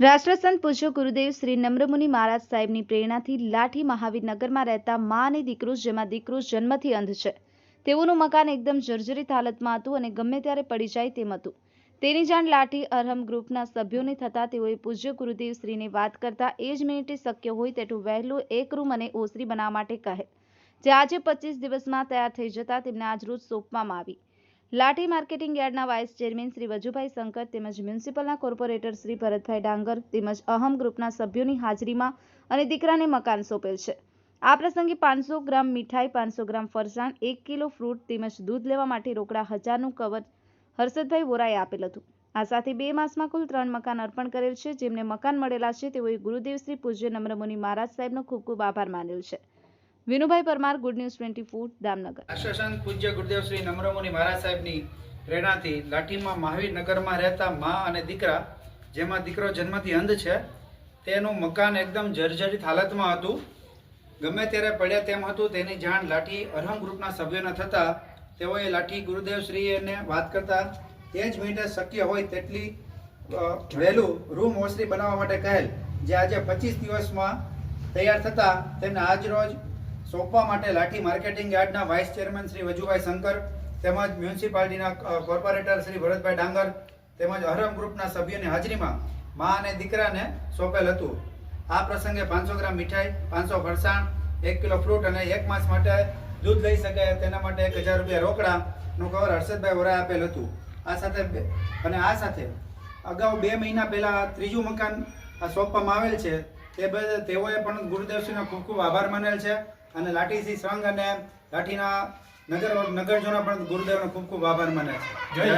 રાષ્ટ્રસંત પૂજ્ય ગુરુદેવ શ્રી નમ્રમુનિ મહારાજ સાહેબની પ્રેરણાથી લાઠી મહાવીરનગરમાં રહેતા મા અને દીકરો, જેમાં દીકરો જન્મથી અંધ છે. તેઓનું મકાન એકદમ જર્જરિત હાલતમાં હતું અને ગમે ત્યારે પડી જાય તેમ હતું. તેની જાણ લાઠી અરહમ ગ્રુપના સભ્યોને થતાં તેઓએ પૂજ્ય ગુરુદેવ શ્રીને વાત કરતા એ જ મિનિટે શક્ય હોય તેટલું વહેલું એક રૂમ અને ઓસરી બનાવવા માટે કહે. જે આજે પચીસ દિવસમાં તૈયાર થઈ જતા તેમને આજરોજ સોંપવામાં આવી. લાઠી માર્કેટિંગ યાર્ડના વાઇસ ચેરમેન શ્રી વજુભાઈ શંકર તેમજ મ્યુનિસિપલના કોર્પોરેટર શ્રી ભરતભાઈ ડાંગર તેમજ અહમ ગ્રુપના સભ્યોની હાજરીમાં અને દીકરાને મકાન સોંપેલ છે. આ પ્રસંગે પાંચસો ગ્રામ મીઠાઈ, પાંચસો ગ્રામ ફરસાણ, એક કિલો ફ્રૂટ તેમજ દૂધ લેવા માટે રોકડા હજારનું કવર હર્ષદભાઈ વોરાએ આપેલ હતું. આ સાથે બે માસમાં કુલ ત્રણ મકાન અર્પણ કરેલ છે. જેમને મકાન મળેલા છે તેઓએ ગુરુદેવ શ્રી પૂજ્ય નમ્રમુનિ મહારાજ સાહેબનો ખૂબ ખૂબ આભાર માનેલ છે. Vinubhai Parmar good news twenty four Damnagar રાષ્ટ્રસંત પૂજ્ય ગુરુદેવ શ્રી નમ્રમુનિ મહારાજ સાહેબની પ્રેરણાથી લાઠીમાં મહાવીર નગરમાં રહેતા મા અને દીકરા, જેમાં દીકરો જન્મથી અંધ છે, તેનું મકાન એકદમ જર્જરિત હાલતમાં હતું. ગમે ત્યારે પડ્યા તેમ હતું, તેની જાણ લાઠી અરહમ ગ્રુપના સભ્યોને થતાં તેઓએ લાઠી ગુરુદેવ શ્રીને વાત કરતા તે જ મિનિટે શક્ય હોય તેટલી વહેલું રૂમ ઓસરી બનાવવા માટે કહેલ, જે આજે પચીસ દિવસમાં તૈયાર થતાં, તેમને આજ રોજ સોંપવા માટે લાઠી માર્કેટિંગ યાર્ડના વાઇસ ચેરમેન શ્રી વજુભાઈ શંકર, તેમજ મ્યુનિસિપાલિટીના કોર્પોરેટર શ્રી ભરતભાઈ ડાંગર, તેમજ અહરમ ગ્રુપના સભ્યોની હાજરીમાં મા અને દીકરાને સોંપેલ હતું. આ પ્રસંગે પાંચસો ગ્રામ મીઠાઈ, પાંચસો ફરસાણ, એક કિલો ફ્રૂટ અને એક માસ માટે દૂધ લઈ શકે તેના માટે એક હજાર રૂપિયા રોકડાનું કવર હર્ષદભાઈ વરાએ આપેલ હતું. આ સાથે અને આ સાથે અગાઉ બે મહિના પહેલાં ત્રીજું મકાન સોંપવામાં આવેલ છે. તે તેઓએ પણ ગુરુદેવશ્રીનો ખૂબ ખૂબ આભાર માનેલ છે. અને લાઠીસી સંઘ અને લાઠીના નગર નગરજનો પણ ગુરુદેવનો ખૂબ ખૂબ આભાર માને છે જય.